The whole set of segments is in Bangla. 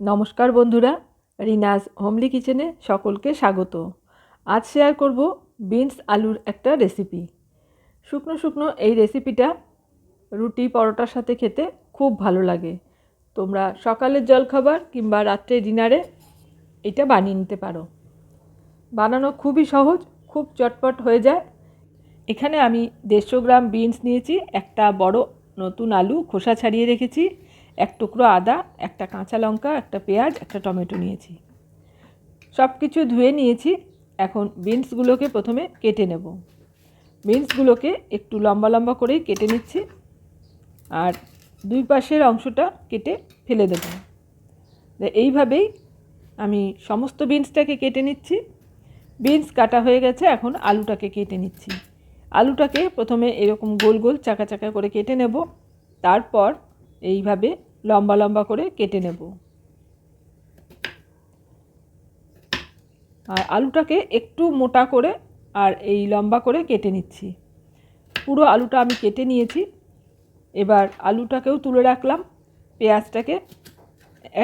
নমস্কার বন্ধুরা, রিনাজ হোমলি কিচেনে সকলকে স্বাগত। আজ শেয়ার করব বিনস আলুর একটা রেসিপি। শুকনো শুকনো এই রেসিপিটা রুটি পরোটার সাথে খেতে খুব ভালো লাগে। তোমরা সকালের জলখাবার কিংবা রাত্রে ডিনারে এটা বানিয়ে নিতে পারো। বানানো খুবই সহজ, খুব চটপট হয়ে যায়। এখানে আমি দেড়শো গ্রাম বিনস নিয়েছি, একটা বড় নতুন আলু খোসা ছাড়িয়ে রেখেছি। এক টুকরো আদা, একটা কাঁচা লঙ্কা, একটা পেঁয়াজ, একটা টমেটো নিয়েছি। সব কিছু ধুয়ে নিয়েছি। এখন বিনসগুলোকে প্রথমে কেটে নেব। বিনসগুলোকে একটু লম্বা লম্বা করেই কেটে নিচ্ছি। আর দুই পাশের অংশটা কেটে ফেলে দেব। এইভাবেই আমি সমস্ত বিনসটাকে কেটে নিচ্ছি। বিনস কাটা হয়ে গেছে, এখন আলুটাকে কেটে নিচ্ছি। আলুটাকে প্রথমে এরকম গোল গোল চাকা চাকা করে কেটে নেব। তারপর এইভাবে লম্বা লম্বা করে কেটে নেব। আর আলুটাকে একটু মোটা করে আর এই লম্বা করে কেটে নিচ্ছি। পুরো আলুটা আমি কেটে নিয়েছি। এবার আলুটাকেও তুলে রাখলাম। পেঁয়াজটাকে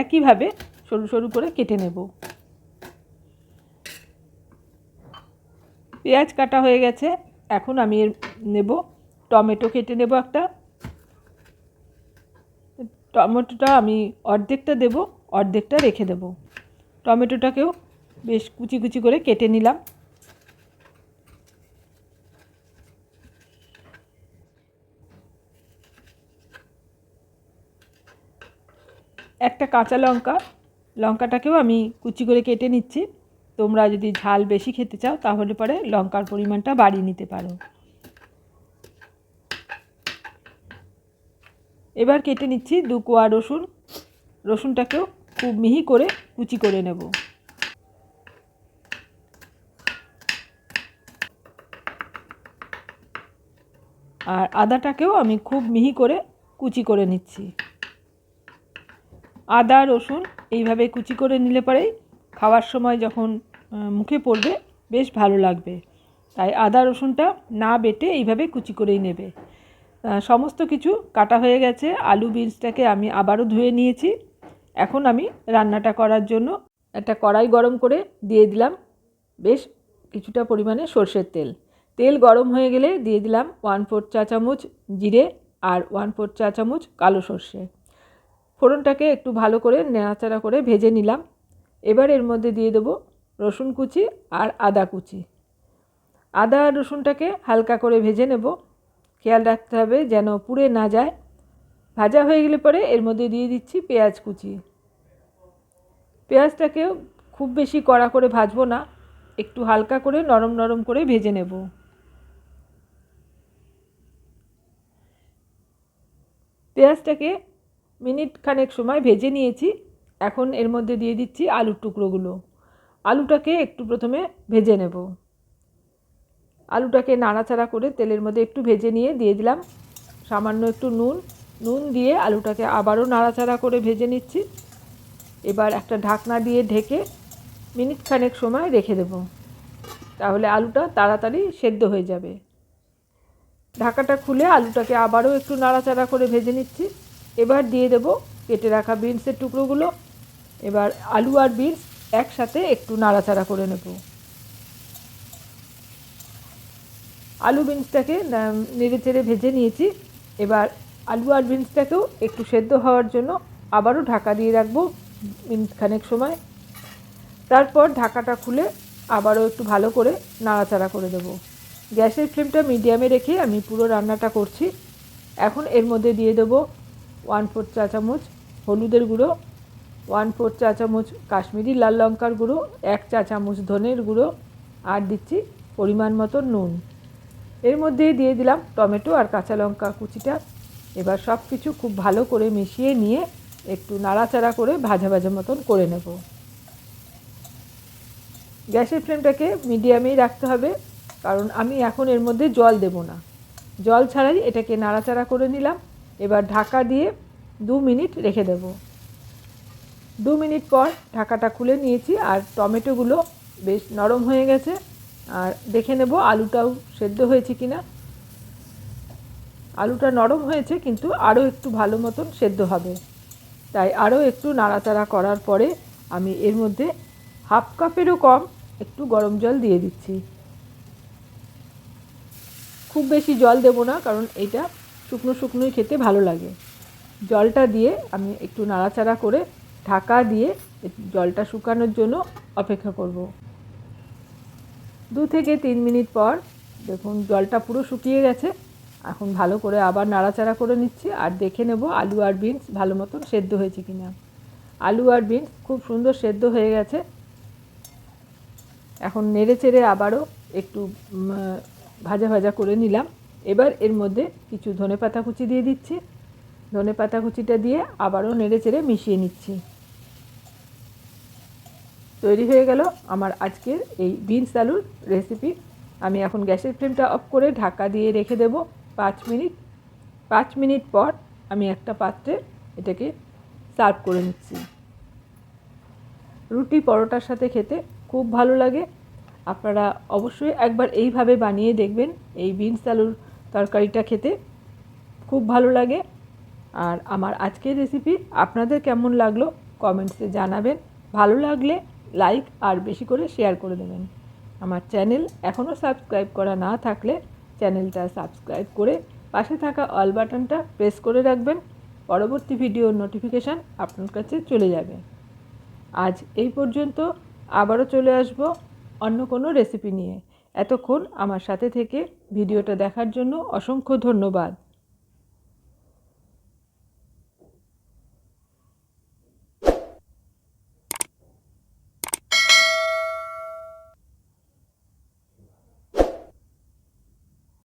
একইভাবে সরু সরু করে কেটে নেব। পেঁয়াজ কাটা হয়ে গেছে। এখন আমি নেব। টমেটো কেটে নেব একটা। টমেটোটা আমি অর্ধেকটা দেব, অর্ধেকটা রেখে দেব। টমেটোটাকেও বেশ কুচি কুচি করে কেটে নিলাম। একটা কাঁচা লঙ্কা, লঙ্কাটাকেও আমি কুচি করে কেটে নিচ্ছি। তোমরা যদি ঝাল বেশি খেতে চাও, তাহলে পরে লঙ্কার পরিমাণটা বাড়িয়ে নিতে পারো। এবার কেটে নিচ্ছি দু কোয়া রসুন। রসুনটাকেও খুব মিহি করে কুচি করে নেব। আর আদাটাকেও আমি খুব মিহি করে কুচি করে নিচ্ছি। আদা, রসুন এইভাবে কুচি করে নিলে পরেই খাওয়ার সময় যখন মুখে পড়বে বেশ ভালো লাগবে। তাই আদা, রসুনটা না বেটে এইভাবে কুচি করেই নেবে। সমস্ত কিছু কাটা হয়ে গেছে, আলু বিনসটাকে আমি আবারও ধুয়ে নিয়েছি। এখন আমি রান্নাটা করার জন্য একটা কড়াই গরম করে দিয়ে দিলাম বেশ কিছুটা পরিমাণে সর্ষের তেল। তেল গরম হয়ে গেলে দিয়ে দিলাম ওয়ান ফোর চা চামচ জিরে আর ওয়ান ফোর চা চামচ কালো সর্ষে। ফোড়নটাকে একটু ভালো করে নেড়াচাড়া করে ভেজে নিলাম। এবার এর মধ্যে দিয়ে দেবো রসুন কুচি আর আদা কুচি। আদা আর রসুনটাকে হালকা করে ভেজে নেব। খেয়াল রাখতে হবে যেন পুড়ে না যায়। ভাজা হয়ে গেলে পরে এর মধ্যে দিয়ে দিচ্ছি পেঁয়াজ কুচি। পেঁয়াজটাকেও খুব বেশি কড়া করে ভাজবো না, একটু হালকা করে নরম নরম করে ভেজে নেব। পেঁয়াজটাকে মিনিট খানেক সময় ভেজে নিয়েছি, এখন এর মধ্যে দিয়ে দিচ্ছি আলুর টুকরোগুলো। আলুটাকে একটু প্রথমে ভেজে নেব। আলুটাকে নাড়াচাড়া করে তেলের মধ্যে একটু ভেজে নিয়ে দিয়ে দিলাম। সামান্য একটু নুন নুন দিয়ে আলুটাকে আবারও নাড়াচাড়া করে ভেজে নিচ্ছি। এবার একটা ঢাকনা দিয়ে ঢেকে মিনিট খানেক সময় রেখে দেব। তাহলে আলুটা তাড়াতাড়ি সেদ্ধ হয়ে যাবে। ঢাকাটা খুলে আলুটাকে আবারও একটু নাড়াচাড়া করে ভেজে নিচ্ছি। এবার দিয়ে দেব কেটে রাখা বিনসের টুকরোগুলো। এবার আলু আর বিনস একসাথে একটু নাড়াচাড়া করে নেব। আলু বিনসটাকে নেড়ে চেড়ে ভেজে নিয়েছি। এবার আলু আর বিনসটাকেও একটু সেদ্ধ হওয়ার জন্য আবারও ঢাকা দিয়ে রাখব মিনিট খানেক সময়। তারপর ঢাকাটা খুলে আবারও একটু ভালো করে নাড়াচাড়া করে দেব। গ্যাসের ফ্লেমটা মিডিয়ামে রেখে আমি পুরো রান্নাটা করছি। এখন এর মধ্যে দিয়ে দেবো ওয়ান ফোর চা চামচ হলুদের গুঁড়ো, ওয়ান ফোর চা চামচ কাশ্মীরি লাল লঙ্কার গুঁড়ো, এক চা চামচ ধনের গুঁড়ো, আর দিচ্ছি পরিমাণ মতো নুন। এর মধ্যে দিয়ে দিলাম টমেটো আর কাঁচা লঙ্কা কুচিটা। এবার সব কিছু খুব ভালো করে মিশিয়ে নিয়ে একটু নাড়াচাড়া করে ভাজা ভাজা মতন করে নেব। গ্যাসের ফ্লেমটাকে মিডিয়ামেই রাখতে হবে, কারণ আমি এখন এর মধ্যে জল দেব না। জল ছাড়াই এটাকে নাড়াচাড়া করে নিলাম। এবার ঢাকা দিয়ে দু মিনিট রেখে দেব। দু মিনিট পর ঢাকাটা খুলে নিয়েছি আর টমেটোগুলো বেশ নরম হয়ে গেছে। আর দেখে নেব আলুটাও সেদ্ধ হয়েছে কি না আলুটা নরম হয়েছে, কিন্তু আরও একটু ভালো মতন সেদ্ধ হবে। তাই আরও একটু নাড়াচাড়া করার পরে আমি এর মধ্যে হাফ কাপেরও কম একটু গরম জল দিয়ে দিচ্ছি। খুব বেশি জল দেব না, কারণ এটা শুকনো শুকনোই খেতে ভালো লাগে। জলটা দিয়ে আমি একটু নাড়াচাড়া করে ঢাকা দিয়ে জলটা শুকানোর জন্য অপেক্ষা করব। দু থেকে তিন মিনিট পর দেখুন জলটা পুরো শুকিয়ে গেছে। এখন ভালো করে আবার নাড়াচাড়া করে নিচ্ছি আর দেখে নেব আলু আর বিনস ভালো মতন সেদ্ধ হয়েছে কিনা। আলু আর বিনস খুব সুন্দর সেদ্ধ হয়ে গেছে। এখন নেড়ে চেড়ে আবারও একটু ভাজা ভাজা করে নিলাম। এবার এর মধ্যে কিছু ধনে পাতা কুচি দিয়ে দিচ্ছি। ধনে পাতা কুচিটা দিয়ে আবারও নেড়ে চেড়ে মিশিয়ে নিচ্ছি। তৈরি হয়ে গেল আমার আজকের এই বিনস আলুর রেসিপি আমি এখন গ্যাসের ফ্লেমটা অফ করে ঢাকা দিয়ে রেখে দেব পাঁচ মিনিট। পাঁচ মিনিট পর আমি একটা পাত্রে এটাকে সার্ভ করে নিচ্ছি। রুটি পরোটার সাথে খেতে খুব ভালো লাগে। আপনারা অবশ্যই একবার এইভাবে বানিয়ে দেখবেন এই বিনস আলুর তরকারিটা খেতে। খুব ভালো লাগে। আর আমার আজকের রেসিপি আপনাদের কেমন লাগল কমেন্টসে জানাবেন। ভালো লাগলে লাইক আর বেশি করে শেয়ার করে দেবেন। আমার চ্যানেল এখনও সাবস্ক্রাইব করা না থাকলে চ্যানেলটা সাবস্ক্রাইব করে পাশে থাকা অল বাটনটা প্রেস করে রাখবেন। পরবর্তী ভিডিওর নোটিফিকেশান আপনার কাছে চলে যাবে। আজ এই পর্যন্ত আবারও চলে আসব অন্য কোনো রেসিপি নিয়ে। এতক্ষণ আমার সাথে থেকে ভিডিওটা দেখার জন্য অসংখ্য ধন্যবাদ।